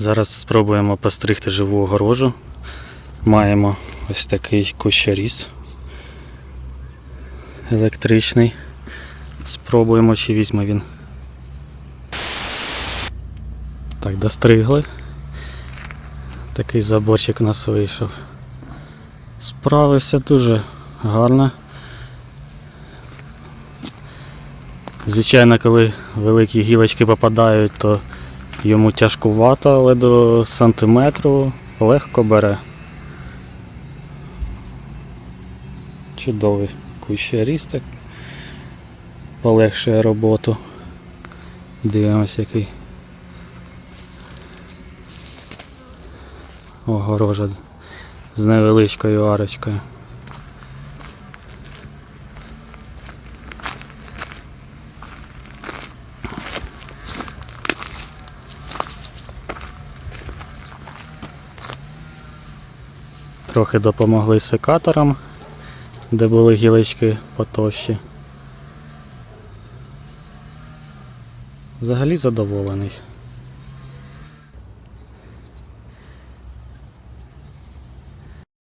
Зараз спробуємо постригти живу огорожу. Маємо ось такий кущаріз електричний. Спробуємо, чи візьме він. Так, достригли. Такий заборчик у нас вийшов. Справився дуже гарно. Звичайно, коли великі гілочки попадають, то йому тяжкувато, але до сантиметру легко бере. Чудовий кущарістик. Полегшує роботу. Дивимось який. Огорожа з невеличкою арочкою. Трохи допомогли секаторам, де були гілочки потовщі. Взагалі задоволений.